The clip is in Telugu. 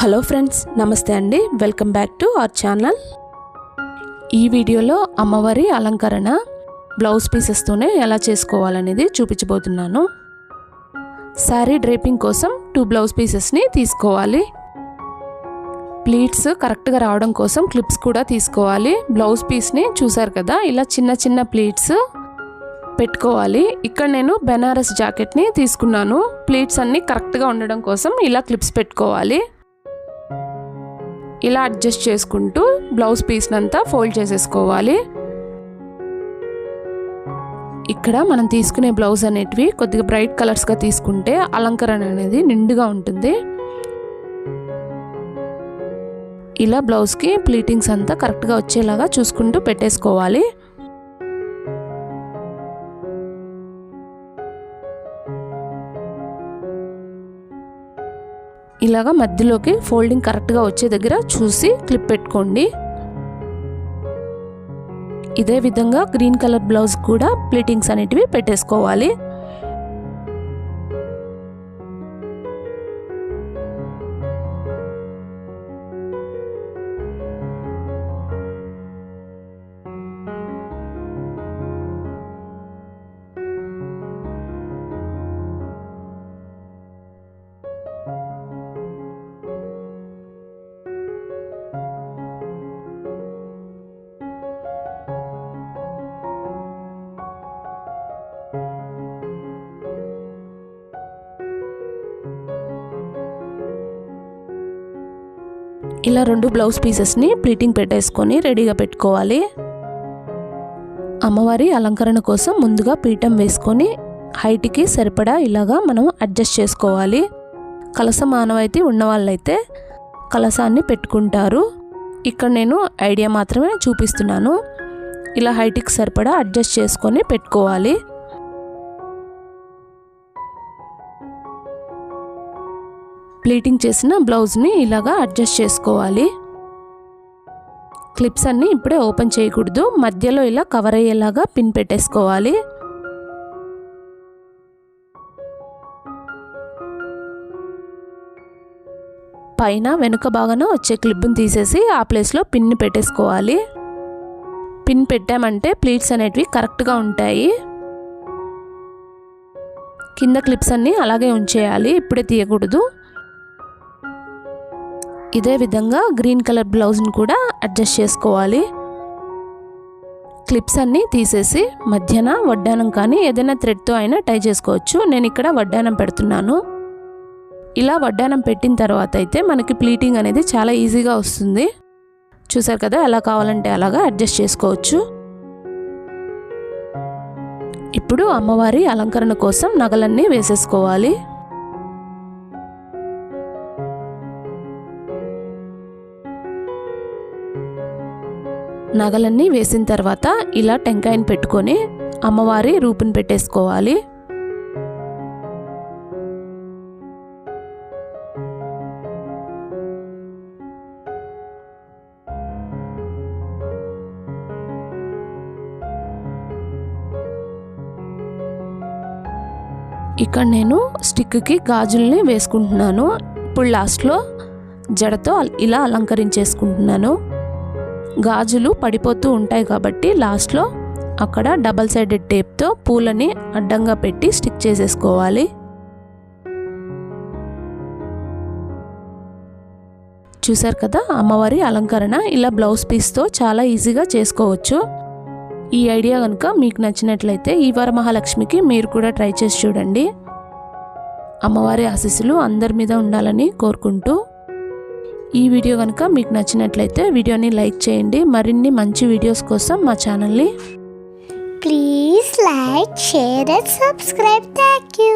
హలో ఫ్రెండ్స్ నమస్తే అండి. Welcome back to our channel. ఈ వీడియోలో అమ్మవారి అలంకరణ బ్లౌజ్ పీసెస్తోనే ఎలా చేసుకోవాలనేది చూపించబోతున్నాను. శారీ డ్రేపింగ్ కోసం టూ బ్లౌజ్ పీసెస్ని తీసుకోవాలి. ప్లీట్స్ కరెక్ట్గా రావడం కోసం క్లిప్స్ కూడా తీసుకోవాలి. బ్లౌజ్ పీస్ని చూసారు కదా ఇలా చిన్న చిన్న ప్లీట్స్ పెట్టుకోవాలి. ఇక్కడ నేను బెనారస్ జాకెట్ని తీసుకున్నాను. ప్లీట్స్ అన్నీ కరెక్ట్గా ఉండడం కోసం ఇలా క్లిప్స్ పెట్టుకోవాలి. ఇలా అడ్జస్ట్ చేసుకుంటూ బ్లౌజ్ పీస్నంతా ఫోల్డ్ చేసేసుకోవాలి. ఇక్కడ మనం తీసుకునే బ్లౌజ్ అనేటివి కొద్దిగా బ్రైట్ కలర్స్గా తీసుకుంటే అలంకరణ అనేది నిండుగా ఉంటుంది. ఇలా బ్లౌజ్కి ప్లీటింగ్స్ అంతా కరెక్ట్గా వచ్చేలాగా చూసుకుంటూ పెట్టేసుకోవాలి. ఇలాగా మధ్యలోకి ఫోల్డింగ్ కరెక్ట్గా వచ్చే దగ్గర చూసి క్లిప్ పెట్టుకోండి. ఇదే విధంగా గ్రీన్ కలర్ బ్లౌజ్ కూడా ప్లీటింగ్స్ అనేటివి పెట్టేసుకోవాలి. ఇలా రెండు బ్లౌజ్ పీసెస్ని ప్లీటింగ్ పెట్టేసుకొని రెడీగా పెట్టుకోవాలి. అమ్మవారి అలంకరణ కోసం ముందుగా పీఠం వేసుకొని హైట్కి సరిపడా ఇలాగా మనం అడ్జస్ట్ చేసుకోవాలి. కలస మానవైతే ఉన్నవాళ్ళైతే కలసాన్ని పెట్టుకుంటారు. ఇక్కడ నేను ఐడియా మాత్రమే చూపిస్తున్నాను. ఇలా హైట్కి సరిపడా అడ్జస్ట్ చేసుకొని పెట్టుకోవాలి. ప్లీటింగ్ చేసిన బ్లౌజ్ని ఇలాగా అడ్జస్ట్ చేసుకోవాలి. క్లిప్స్ అన్నీ ఇప్పుడే ఓపెన్ చేయకూడదు. మధ్యలో ఇలా కవర్ అయ్యేలాగా పిన్ పెట్టేసుకోవాలి. పైన వెనుక భాగాన వచ్చే క్లిప్ని తీసేసి ఆ ప్లేస్లో పిన్ని పెట్టేసుకోవాలి. పిన్ పెట్టామంటే ప్లీట్స్ అనేటివి కరెక్ట్గా ఉంటాయి. కింద క్లిప్స్ అన్నీ అలాగే ఉంచేయాలి. ఇప్పుడే తీయకూడదు. ఇదే విధంగా గ్రీన్ కలర్ బ్లౌజ్ని కూడా అడ్జస్ట్ చేసుకోవాలి. క్లిప్స్ అన్నీ తీసేసి మధ్యన వడ్డానం కానీ ఏదైనా థ్రెడ్తో అయినా టై చేసుకోవచ్చు. నేను ఇక్కడ వడ్డానం పెడుతున్నాను. ఇలా వడ్డానం పెట్టిన తర్వాత అయితే మనకి ప్లీటింగ్ అనేది చాలా ఈజీగా వస్తుంది. చూసారు కదా ఎలా కావాలంటే అలాగా అడ్జస్ట్ చేసుకోవచ్చు. ఇప్పుడు అమ్మవారి అలంకరణ కోసం నగలన్నీ వేసేసుకోవాలి. నగలన్నీ వేసిన తర్వాత ఇలా టెంకాయని పెట్టుకొని అమ్మవారి రూపుని పెట్టేసుకోవాలి. ఇక్కడ నేను స్టిక్కి గాజుల్ని వేసుకుంటున్నాను. ఇప్పుడు లాస్ట్లో జడతో ఇలా అలంకరించేసుకుంటున్నాను. గాజులు పడిపోతూ ఉంటాయి కాబట్టి లాస్ట్లో అక్కడ డబల్ సైడెడ్ టేప్తో పూలని అడ్డంగా పెట్టి స్టిక్ చేసేసుకోవాలి. చూసారు కదా అమ్మవారి అలంకరణ? ఇలా బ్లౌజ్ పీస్తో చాలా ఈజీగా చేసుకోవచ్చు. ఈ ఐడియా కనుక మీకు నచ్చినట్లయితే ఈ వరమహాలక్ష్మికి మీరు కూడా ట్రై చేసి చూడండి. అమ్మవారి ఆశీస్సులు అందరి మీద ఉండాలని కోరుకుంటూ ఈ వీడియో కనుక మీకు నచ్చినట్లయితే వీడియోని లైక్ చేయండి. మరిన్ని మంచి వీడియోస్ కోసం మా ఛానల్ని please like share and subscribe thank you